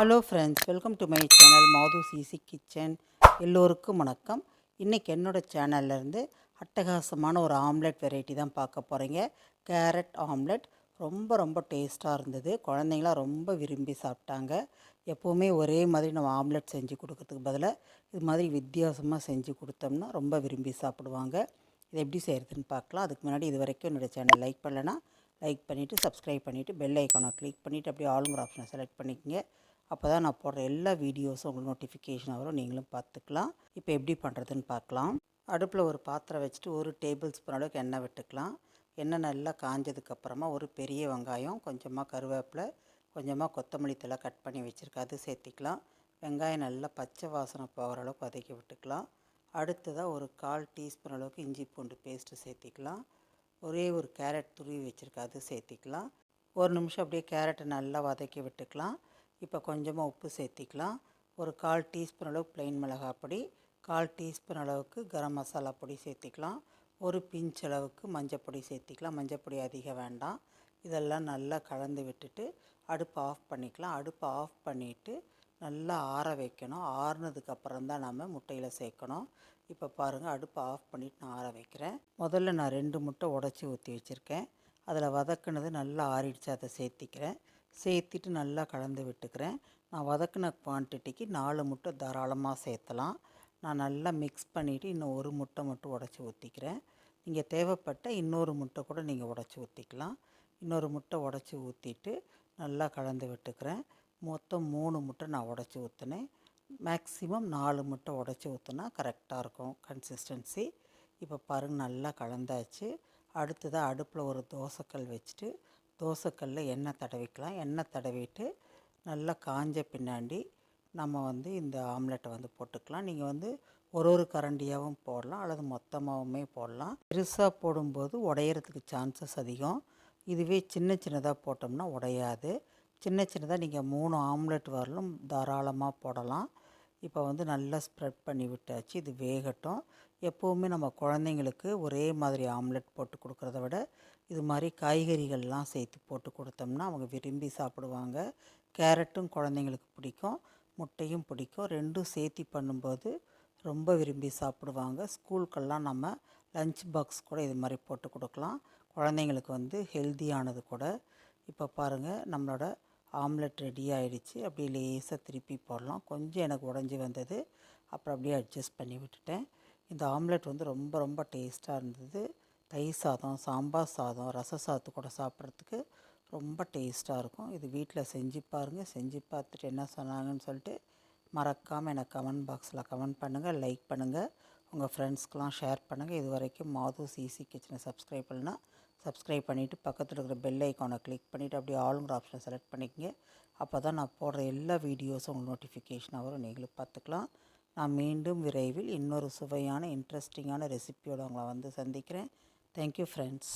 Hello friends welcome to my channel Madhu CC kitchen எல்லோருக்கும் வணக்கம். இன்றைக்கி என்னோடய சேனல்லேருந்து அட்டகாசமான ஒரு ஆம்லெட் வெரைட்டி தான் பார்க்க போகிறீங்க கேரட் ஆம்லெட் ரொம்ப ரொம்ப டேஸ்ட்டாக இருந்தது. குழந்தைங்களாம் ரொம்ப விரும்பி சாப்பிட்டாங்க. எப்போவுமே ஒரே மாதிரி நம்ம ஆம்லெட் செஞ்சு கொடுக்கறதுக்கு பதிலாக இது மாதிரி வித்தியாசமாக செஞ்சு கொடுத்தோம்னா ரொம்ப விரும்பி சாப்பிடுவாங்க. இது எப்படி செய்கிறதுன்னு பார்க்கலாம். அதுக்கு முன்னாடி இது வரைக்கும் என்னோடய சேனல் லைக் பண்ணலைன்னா லைக் பண்ணிவிட்டு சப்ஸ்கிரைப் பண்ணிவிட்டு பெல் ஐக்கானை கிளிக் பண்ணிவிட்டு அப்படியே ஆளுங்கிற ஆப்ஷனை செலக்ட் பண்ணிக்கங்க. அப்போ தான் நான் போடுற எல்லா வீடியோஸும் உங்களுக்கு நோட்டிஃபிகேஷன் வரும். நீங்களும் பார்த்துக்கலாம். இப்போ எப்படி பண்ணுறதுன்னு பார்க்கலாம். அடுப்பில் ஒரு பாத்திரம் வச்சுட்டு ஒரு டேபிள் ஸ்பூன் அளவுக்கு எண்ணெய் விட்டுக்கலாம். எண்ணெய் நல்லா காஞ்சதுக்கப்புறமா ஒரு பெரிய வெங்காயம் கொஞ்சமாக கருவேப்பிலை கொஞ்சமாக கொத்தமல்லி தழை கட் பண்ணி வச்சுருக்கேன். அது சேர்த்திக்கலாம். வெங்காயம் நல்லா பச்சை வாசனை போகிற அளவுக்கு வதக்கி விட்டுக்கலாம். அடுத்ததாக ஒரு கால் டீஸ்பூன் அளவுக்கு இஞ்சி பூண்டு பேஸ்ட்டு சேர்த்திக்கலாம். ஒரே ஒரு கேரட் துருவி வச்சுருக்கேன். அது சேர்த்திக்கலாம். ஒரு நிமிஷம் அப்படியே கேரட்டை நல்லா வதக்கி விட்டுக்கலாம். இப்போ கொஞ்சமாக உப்பு சேர்த்திக்கலாம். ஒரு கால் டீஸ்பூன் அளவுக்கு ப்ளைன் மிளகாய் பொடி கால் டீஸ்பூன் அளவுக்கு கரம் மசாலா பொடி சேர்த்திக்கலாம். ஒரு பிஞ்ச் அளவுக்கு மஞ்சள் பொடி சேர்த்திக்கலாம். மஞ்சள் பொடி அதிகம் வேண்டாம். இதெல்லாம் நல்லா கலந்து விட்டுட்டு அடுப்பை ஆஃப் பண்ணிக்கலாம். அடுப்பை ஆஃப் பண்ணிவிட்டு நல்லா ஆற வைக்கணும். ஆறுனதுக்கப்புறம் தான் நம்ம முட்டையில் சேர்க்கணும். இப்போ பாருங்கள் அடுப்பை ஆஃப் பண்ணிவிட்டு நான் ஆற வைக்கிறேன். முதல்ல நான் ரெண்டு முட்டை உடச்சி ஊற்றி வச்சுருக்கேன். அதில் வதக்குனது நல்லா ஆறிடுச்சு அதை சேர்த்திக்கிறேன். சேர்த்துட்டு நல்லா கலந்து விட்டுக்கிறேன். நான் வதக்கின குவான்டிட்டிக்கு நாலு முட்டை தாராளமாக சேர்த்தலாம். நான் நல்லா மிக்ஸ் பண்ணிவிட்டு இன்னும் ஒரு முட்டை மட்டும் உடச்சி ஊற்றிக்கிறேன் நீங்கள் தேவைப்பட்ட இன்னொரு முட்டை கூட நீங்கள் உடச்சி ஊற்றிக்கலாம் இன்னொரு முட்டை உடச்சி ஊற்றிட்டு நல்லா கலந்து விட்டுக்கிறேன். மொத்தம் மூணு முட்டை நான் உடச்சி ஊற்றினேன் மேக்ஸிமம் நாலு முட்டை உடச்சி ஊற்றினா கரெக்டாக இருக்கும். கன்சிஸ்டன்சி இப்போ பாருங்கள் நல்லா கலந்தாச்சு. அடுத்ததாக அடுப்பில் ஒரு தோசைக்கல் வச்சுட்டு தோசைக்கல்லில் எண்ணெய் தடவிக்கலாம். எண்ணெய் தடவிட்டு நல்லா காஞ்ச பின்னாடி நம்ம வந்து இந்த ஆம்லெட்டை வந்து போட்டுக்கலாம். நீங்கள் வந்து ஒரு ஒரு கரண்டியாகவும் போடலாம். அல்லது மொத்தமாகவுமே போடலாம். பெருசாக போடும்போது உடையிறதுக்கு சான்சஸ் அதிகம். இதுவே சின்ன சின்னதாக போட்டோம்னா உடையாது. சின்ன சின்னதாக நீங்கள் மூணு ஆம்லெட் வரலும் தாராளமாக போடலாம். இப்போ வந்து நல்லா ஸ்ப்ரெட் பண்ணி விட்டாச்சு இது வேகட்டும். எப்போவுமே நம்ம குழந்தைங்களுக்கு ஒரே மாதிரி ஆம்லெட் போட்டு கொடுக்குறத விட இது மாதிரி காய்கறிகள்லாம் சேர்த்து போட்டு கொடுத்தோம்னா அவங்க விரும்பி சாப்பிடுவாங்க. கேரட்டும் குழந்தைங்களுக்கு பிடிக்கும் முட்டையும் பிடிக்கும். ரெண்டும் சேர்த்தி பண்ணும்போது ரொம்ப விரும்பி சாப்பிடுவாங்க. ஸ்கூலுக்கெல்லாம் நம்ம லஞ்ச் பாக்ஸ் கூட இது மாதிரி போட்டு கொடுக்கலாம். குழந்தைங்களுக்கு வந்து ஹெல்த்தியானது கூட. இப்போ பாருங்கள் நம்மளோட ஆம்லெட் ரெடி ஆகிடுச்சு அப்படியே லேசாக திருப்பி போடலாம். கொஞ்சம் எனக்கு உடஞ்சி வந்தது. அப்புறம் அப்படியே அட்ஜஸ்ட் பண்ணி விட்டுட்டேன். இந்த ஆம்லெட் வந்து ரொம்ப ரொம்ப டேஸ்ட்டாக இருந்தது. தயிர் சாதம் சாம்பார் சாதம் ரச சாதத்து கூட சாப்பிட்றதுக்கு ரொம்ப டேஸ்ட்டாக இருக்கும். இது வீட்டில் செஞ்சு பாருங்கள் செஞ்சு பார்த்துட்டு என்ன சொன்னாங்கன்னு சொல்லிட்டு மறக்காமல் எனக்கு கமெண்ட் பாக்ஸில் கமெண்ட் பண்ணுங்கள் லைக் பண்ணுங்கள் உங்கள் ஃப்ரெண்ட்ஸ்க்கெலாம் ஷேர் பண்ணுங்கள் இது வரைக்கும் மாது சிசி கிச்சனை சப்ஸ்கிரைப் பண்ணலன்னா சப்ஸ்கிரைப் பண்ணிவிட்டு பக்கத்தில் இருக்கிற பெல் ஐக்கானை கிளிக் பண்ணிவிட்டு அப்படியே ஆளுங்கிற ஆப்ஷனை செலக்ட் பண்ணிக்கங்க. அப்போ தான் நான் போடுற எல்லா வீடியோஸும் உங்களுக்கு நோட்டிஃபிகேஷனாக வரும். நீங்களும் பார்த்துக்கலாம். நான் மீண்டும் விரைவில் இன்னொரு சுவையான இன்ட்ரெஸ்டிங்கான ரெசிப்பியோடு உங்களை வந்து சந்திக்கிறேன். Thank you friends